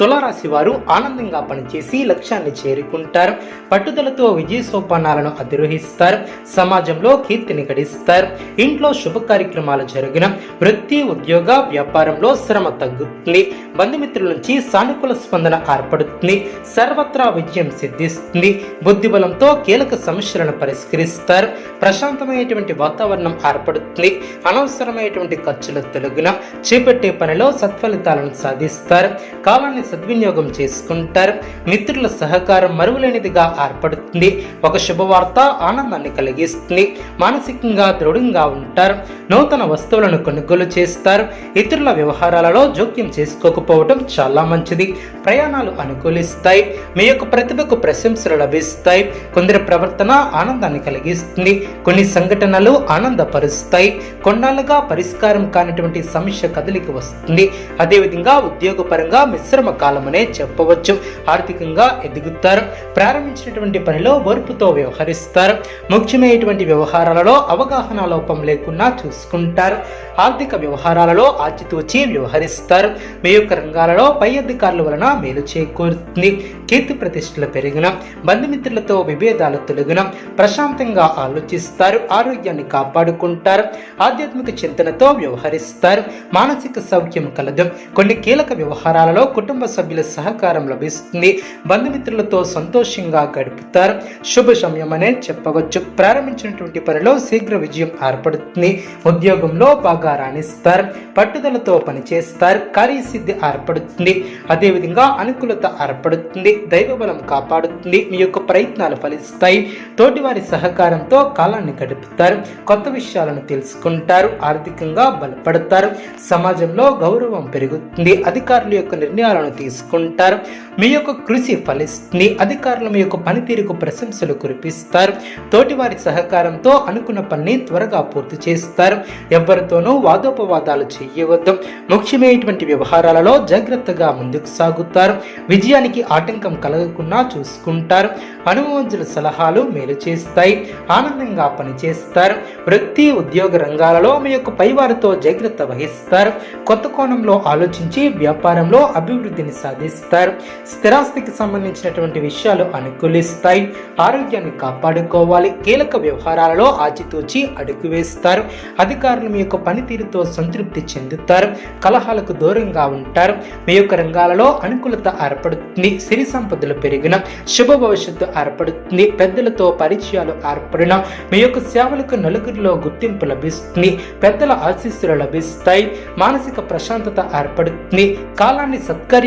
తులారాశి వారు ఆనందంగా పనిచేసి లక్ష్యాన్ని చేరుకుంటారు. పట్టుదలతో విజయ సోపానాలను అధిరోహిస్తారు. సమాజంలో కీర్తిని గడిస్తారు. ఇంట్లో శుభ కార్యక్రమాలు జరిగిన వృత్తి ఉద్యోగ వ్యాపారంలో శ్రమ తగ్గుతుంది. బంధుమిత్రుల నుంచి సానుకూల స్పందన ఏర్పడుతుంది. సర్వత్రా విజయం సిద్ధిస్తుంది. బుద్ధిబలంతో కీలక సమస్యలను పరిష్కరిస్తారు. ప్రశాంతమైనటువంటి వాతావరణం ఏర్పడుతుంది. అనవసరమైనటువంటి ఖర్చుల తొలగిన చేపట్టే పనిలో సత్ఫలితాలను సాధిస్తారు. కాలాన్ని సద్వినియోగం చేసుకుంటారు. మిత్రుల సహకారం మరువలేనిదిగా ఏర్పడుతుంది. ఒక శుభవార్త ఆనందాన్ని కలిగిస్తుంది. మానసికంగా దృఢంగా ఉంటారు. నూతన వస్తువులను కొనుగోలు చేస్తారు. ఇతరుల వ్యవహారాలలో జోక్యం చేసుకోకపోవడం చాలా మంచిది. ప్రయాణాలు అనుకూలిస్తాయి. మీ యొక్క ప్రతిభకు ప్రశంసలు లభిస్తాయి. కొందరి ప్రవర్తన ఆనందాన్ని కలిగిస్తుంది. కొన్ని సంఘటనలు ఆనందపరుస్తాయి. కొన్నాళ్ళుగా పరిష్కారం కానటువంటి సమస్య కదలికి వస్తుంది. అదేవిధంగా ఉద్యోగపరంగా మిశ్రమ కాలమనే చెప్పవచ్చు. ఆర్థికంగా ఎదుగుతారు. ప్రారంభించినటువంటి పనిలో ఓర్పుతో వ్యవహరిస్తారు. ముఖ్యమైనటువంటి వ్యవహారాలలో అవగాహన లోపం లేకుండా చూసుకుంటారు. ఆర్థిక వ్యవహారాలలో ఆచితూచి వ్యవహరిస్తారు. మీ యొక్క రంగాలలో పై అధికారుల వలన మేలు చేకూరుతుంది. కీర్తి ప్రతిష్టలు పెరిగిన బంధుమిత్రులతో విభేదాలు తొలగిన ప్రశాంతంగా ఆలోచిస్తారు. ఆరోగ్యాన్ని కాపాడుకుంటారు. ఆధ్యాత్మిక చింతనతో వ్యవహరిస్తారు. మానసిక సౌఖ్యం కలదు. కొన్ని కీలక వ్యవహారాలలో కుటుంబ సభ్యుల సహకారం లభిస్తుంది. బంధుమిత్రులతో సంతోషంగా గడుపుతారు. శుభ సమయమనే చెప్పవచ్చు. ప్రారంభించినటువంటి పనిలో శీఘ్ర విజయం ఏర్పడుతుంది. ఉద్యోగంలో బాగా రాణిస్తారు. పట్టుదలతో పనిచేస్తారు. కార్యసిద్ధి ఏర్పడుతుంది. అదేవిధంగా అనుకూలత ఏర్పడుతుంది. దైవబలం కాపాడుతుంది. మీ యొక్క ప్రయత్నాలు ఫలిస్తాయి. తోటివారి సహకారంతో కాలాన్ని గడుపుతారు. కొత్త విషయాలను తెలుసుకుంటారు. ఆర్థికంగా బలపడతారు. సమాజంలో గౌరవం పెరుగుతుంది. అధికారుల యొక్క నిర్ణయాలను తీసుకుంటారు. మీ యొక్క కృషి ఫలిస్తుంది అధికారులు మీ యొక్క పనితీరుకు ప్రశంసలు కురిపిస్తారు. తోటివారి సహకారంతో అనుకున్న పనిని త్వరగా పూర్తి చేస్తారు. ఎవరితోనూ వాదోపవాదాలు చేయవద్దు. ముఖ్యమైనటువంటి వ్యవహారాలలో జాగ్రత్తగా ముందుకు సాగుతారు. విజయానికి ఆటంకం కలగకుండా చూసుకుంటారు. హనుమంతుల సలహాలు మేలు చేస్తాయి. ఆనందంగా పనిచేస్తారు. వృత్తి ఉద్యోగ రంగాలలో మీ యొక్క పైవారితో జాగ్రత్త వహిస్తారు. కొత్త కోణంలో ఆలోచించి వ్యాపారంలో అభివృద్ధిని సాధిస్తారు. స్థిరాస్తికి సంబంధించినటువంటి విషయాలు అనుకూలిస్తాయి. ఆరోగ్యాన్ని కాపాడుకోవాలి. కీలక వ్యవహారాలలో ఆచితూచి అడుగు వేస్తారు. అధికారులు మీ యొక్క పనితీరుతో సంతృప్తి చెందుతారు. కలహాలకు దూరంగా ఉంటారు. మీ యొక్క రంగాలలో అనుకూలత ఏర్పడుతుంది. సిరి సంపదలు పెరిగిన శుభ భవిష్యత్తు ఏర్పడుతుంది. పెద్దలతో పరిచయాలు ఏర్పడిన మీ యొక్క సేవలకు నలుగురిలో గుర్తింపు లభిస్తుంది. పెద్దల ఆశీస్సులు లభిస్తాయి. మానసిక ప్రశాంతత ఏర్పడుతుంది. కాలాన్ని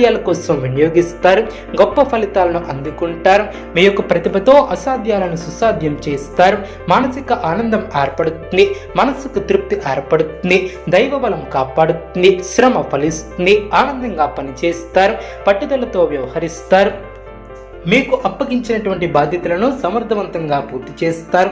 లక్ష్యాల కోసం వినియోగిస్తారు గొప్ప ఫలితాలను అందుకుంటారు మీ యొక్క ప్రతిభతో అసాధ్యాలను సుసాధ్యం చేస్తారు మానసిక ఆనందం ఏర్పడుతుంది మనసుకు తృప్తి ఏర్పడుతుంది దైవ బలం కాపాడుతుంది శ్రమ ఫలిస్తుంది ఆనందంగా పనిచేస్తారు పట్టుదలతో వ్యవహరిస్తారు. మీకు అప్పగించినటువంటి బాధ్యతలను సమర్థవంతంగా పూర్తి చేస్తారు.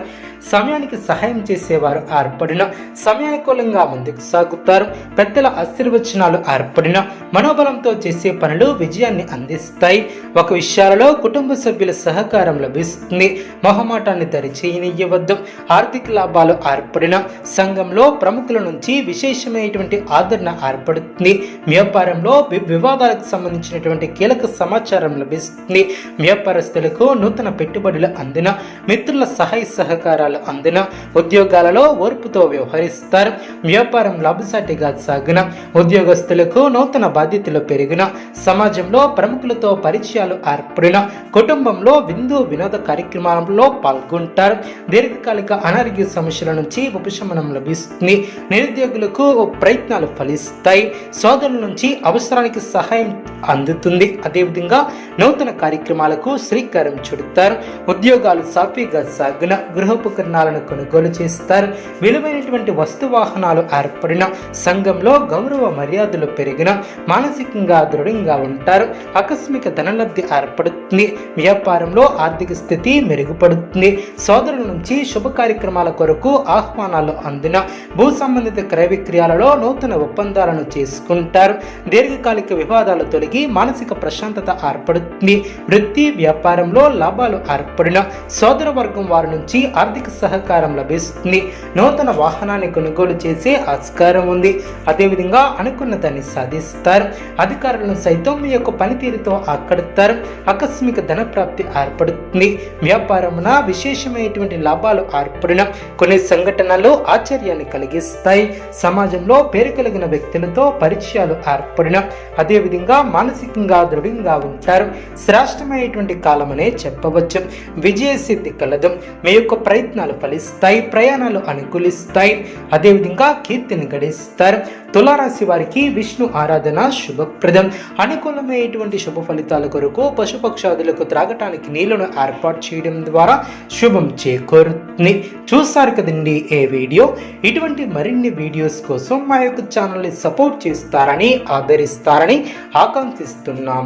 సమయానికి సహాయం చేసేవారు ఏర్పడిన సమయానుకూలంగా ముందుకు సాగుతారు. పెద్దల ఆశీర్వచనాలు ఏర్పడిన మనోబలంతో చేసే పనులు విజయాన్ని అందిస్తాయి. ఒక విషయాలలో కుటుంబ సభ్యుల సహకారం లభిస్తుంది. మొహమాటాన్ని దరిచేయనివ్వద్దు ఆర్థిక లాభాలు ఏర్పడిన సంఘంలో ప్రముఖుల నుంచి విశేషమైనటువంటి ఆదరణ ఏర్పడుతుంది వ్యాపారంలో వి- వివాదాలకు సంబంధించినటువంటి కీలక సమాచారం లభిస్తుంది. వ్యాపారస్తులకు నూతన పెట్టుబడులు అందిన మిత్రుల సహాయ సహకారాలు అందిన ఉద్యోగాలలో ఓర్పుతో వ్యవహరిస్తారు. వ్యాపారం లాభసాటిగా సాగిన ఉద్యోగస్తులకు నూతన బాధ్యతలు పెరిగిన సమాజంలో ప్రముఖులతో పరిచయాలు ఏర్పడిన కుటుంబంలో విందు వినోద కార్యక్రమాలలో పాల్గొంటారు. దీర్ఘకాలిక అనారోగ్య సమస్యల నుంచి ఉపశమనం లభిస్తుంది. నిరుద్యోగులకు ప్రయత్నాలు ఫలిస్తాయి. సోదరుల నుంచి అవసరానికి సహాయం అందుతుంది. అదేవిధంగా నూతన కార్యక్రమాలకు శ్రీకారం చుడతారు. ఉద్యోగాలు సాఫీగా సాగిన గృహోపకరణాలను కొనుగోలు చేస్తారు. విలువైనటువంటి వస్తు వాహనాలు ఏర్పడిన సంఘంలో గౌరవ మర్యాదలు పెరిగిన మానసికంగా దృఢంగా ఉంటారు. ఆకస్మిక ధనలబ్ధి ఏర్పడుతుంది. వ్యాపారంలో ఆర్థిక స్థితి మెరుగుపడుతుంది. సోదరుల నుంచి శుభ కార్యక్రమాల కొరకు ఆహ్వానాలు అందిన భూ సంబంధిత క్రయ విక్రయాలలో నూతన ఒప్పందాలను చేసుకుంటారు. దీర్ఘకాలిక వివాదాలు తొలగి మానసిక ప్రశాంతత ఏర్పడుతుంది. వృత్తి వ్యాపారంలో లాభాలు ఏర్పడిన సోదర వర్గం వారి నుంచి ఆర్థిక సహకారం లభిస్తుంది. నూతన వాహనాన్ని కొనుగోలు చేసే ఆస్కారం ఉంది. అదేవిధంగా అనుకున్న దాన్ని సాధిస్తారు. అధికారులను సైతం మీ యొక్క పనితీరుతో ఆకడతారు. ఆకస్మిక ధన ప్రాప్తి ఏర్పడుతుంది. వ్యాపారమున విశేషమైనటువంటి లాభాలు ఏర్పడిన కొన్ని సంఘటనలు ఆశ్చర్యాన్ని కలిగిస్తాయి. సమాజంలో పేరు కలిగిన వ్యక్తులతో పరిచయాలు ఏర్పడిన అదేవిధంగా మానసికంగా దృఢంగా ఉంటారు. శ్రేష్టమైనటువంటి కాలమనే చెప్పవచ్చు. విజయ సిద్ధి కలదు. మీ యొక్క ప్రయత్నాలు ఫలిస్తాయి ప్రయాణాలు అనుకూలిస్తాయి. అదేవిధంగా కీర్తిని గడిస్తారు. తులారాశి వారికి విష్ణు ఆరాధన శుభప్రదం. అనుకూలమైనటువంటి శుభ ఫలితాల కొరకు పశుపక్షాదులకు త్రాగటానికి నీళ్ళను ఏర్పాటు చేయడం ద్వారా శుభం చేకూరుతుంది. చూసారు కదండి ఏ వీడియో? ఇటువంటి మరిన్ని వీడియోస్ కోసం మా యొక్క ఛానల్ని సపోర్ట్ చేస్తారని ఆదరిస్తారని ఆకాంక్షిస్తున్నాం